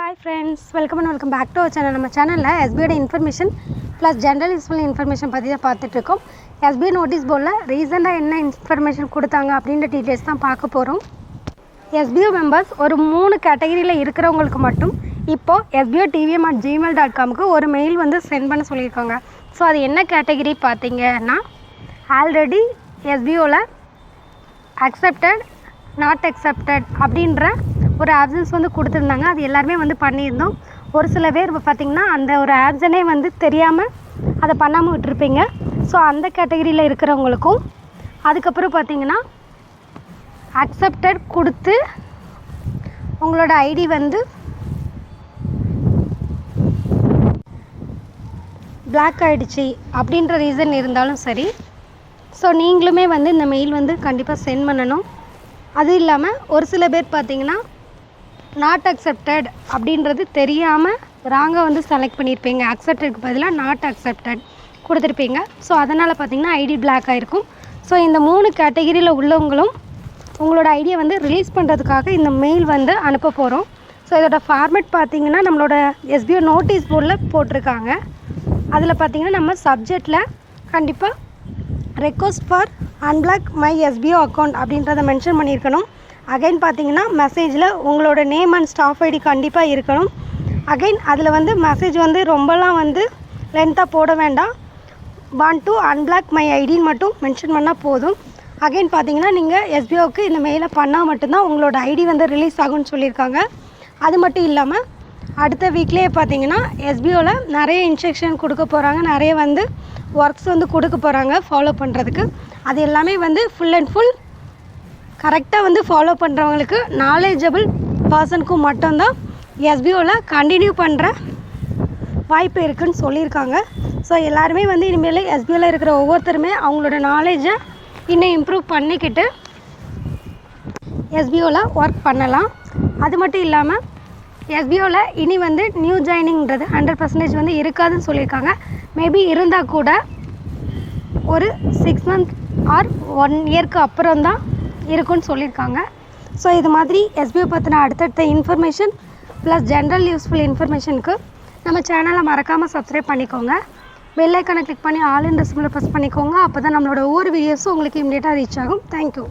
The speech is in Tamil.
Hi friends welcome and welcome back to our channel நம்ம சேனலில் எஸ்பியோட information plus general useful information பற்றி தான் பார்த்துட்ருக்கோம். எஸ்பிஐ நோட்டீஸ் போர்டில் ரீசெண்டாக என்ன இன்ஃபர்மேஷன் கொடுத்தாங்க அப்படின்ற டீட்டெயில்ஸ் தான் பார்க்க போகிறோம் எஸ்பிஓ மெம்பர்ஸ் ஒரு மூணு கேட்டகரியில் இருக்கிறவங்களுக்கு மட்டும் இப்போது SPO TVM at Gmail dot காமுக்கு ஒரு மெயில் வந்து சென்ட் பண்ண சொல்லியிருக்காங்க. ஸோ அது என்ன கேட்டகரி பார்த்தீங்கன்னா ஆல்ரெடி எஸ்பிஓவில் அக்செப்டட் நாட் அக்செப்டட் அப்படின்ற ஒரு ஆப்ஷன்ஸ் வந்து கொடுத்துருந்தாங்க. அது எல்லாருமே வந்து பண்ணியிருந்தோம். ஒரு சில பேர் பார்த்திங்கன்னா அந்த ஒரு ஆப்ஷனே வந்து தெரியாமல் அதை பண்ணாமல் விட்டுருப்பீங்க. ஸோ அந்த கேட்டகரியில் இருக்கிறவங்களுக்கும் அதுக்கப்புறம் பார்த்திங்கன்னா அக்செப்டட் கொடுத்து உங்களோட ஐடி வந்து பிளாக் ஆகிடுச்சி அப்படின்ற ரீசன் இருந்தாலும் சரி. ஸோ நீங்களுமே வந்து இந்த மெயில் வந்து கண்டிப்பாக சென்ட் பண்ணணும். அது இல்லாமல் ஒரு சில பேர் பார்த்திங்கன்னா நாட் அக்செப்டட் அப்படின்றது தெரியாமல் ராங்காக வந்து செலக்ட் பண்ணியிருப்பீங்க அக்செப்டடுக்கு பதிலாக நாட் அக்செப்டட் கொடுத்துருப்பீங்க. ஸோ அதனால் பார்த்தீங்கன்னா ஐடி பிளாக் ஆகிருக்கும் ஸோ இந்த மூணு கேட்டகிரியில் உள்ளவங்களும் உங்களோட ஐடியை வந்து ரிலீஸ் பண்ணுறதுக்காக இந்த மெயில் வந்து அனுப்ப போகிறோம் ஸோ இதோட ஃபார்மேட் பார்த்தீங்கன்னா நம்மளோட எஸ்பிஓ நோட்டீஸ் போர்டில் போட்டிருக்காங்க. அதில் பார்த்தீங்கன்னா நம்ம சப்ஜெக்டில் கண்டிப்பாக request for unblock my SPO account அப்படின்றத மென்ஷன் பண்ணியிருக்கணும். அகைன் பார்த்தீங்கன்னா மெசேஜில் உங்களோட நேம் அண்ட் ஸ்டாஃப் ஐடி கண்டிப்பாக இருக்கணும். அகைன் அதில் வந்து மெசேஜ் வந்து ரொம்பலாம் வந்து லென்த்தாக போட வேண்டாம். வான் டு அன்பிளாக் மை ஐடின்னு மட்டும் மென்ஷன் பண்ணால் போதும். அகைன் பார்த்தீங்கன்னா நீங்கள் எஸ்பிஓக்கு இந்த மெயிலை பண்ணால் மட்டும்தான் உங்களோட ஐடி வந்து ரிலீஸ் ஆகும்னு சொல்லியிருக்காங்க. அது மட்டும் இல்லாமல் அடுத்த வீக்லேயே பார்த்தீங்கன்னா எஸ்பிஓவில் நிறைய இன்ஸ்ட்ரக்ஷன் கொடுக்க போகிறாங்க நிறைய வந்து ஒர்க்ஸ் வந்து கொடுக்க போகிறாங்க ஃபாலோ பண்ணுறதுக்கு அது எல்லாமே வந்து ஃபுல் அண்ட் ஃபுல் கரெக்டாக வந்து ஃபாலோ பண்ணுறவங்களுக்கு நாலேஜபிள் பர்சனுக்கும் மட்டும்தான் எஸ்பிஓவில் கண்டினியூ பண்ணுற வாய்ப்பு இருக்குதுன்னு சொல்லியிருக்காங்க. ஸோ எல்லாருமே வந்து இனிமேல் எஸ்பிஓவில் இருக்கிற ஒவ்வொருத்தருமே அவங்களோட நாலேஜை இன்னும் இம்ப்ரூவ் பண்ணிக்கிட்டு எஸ்பிஓவில் ஒர்க் பண்ணலாம். அது மட்டும் இல்லாமல் எஸ்பிஓவில் இனி வந்து நியூ ஜாயினிங்கிறது ஹண்ட்ரட் பர்சன்டேஜ் வந்து இருக்காதுன்னு சொல்லியிருக்காங்க. மேபி இருந்தால் கூட ஒரு சிக்ஸ் மந்த் ஆர் ஒன் இயர்க்கு அப்புறம் தான் இருக்கும்னு சொல்லியிருக்காங்க. ஸோ இது மாதிரி எஸ்பிஓ பற்றின அடுத்தடுத்த இன்ஃபர்மேஷன் ப்ளஸ் ஜென்ரல் யூஸ்ஃபுல் இன்ஃபர்மேஷனுக்கு நம்ம சேனலை மறக்காமல் சப்ஸ்கிரைப் பண்ணிக்கோங்க. பெல் ஐக்கனை கிளிக் பண்ணி ஆல் இன் ரெசிபில் ப்ரெஸ் பண்ணிக்கோங்க. அப்போ தான் நம்மளோட ஒவ்வொரு வீடியோஸும் உங்களுக்கு இமீடியட்டாக ரீச் ஆகும். தேங்க்யூ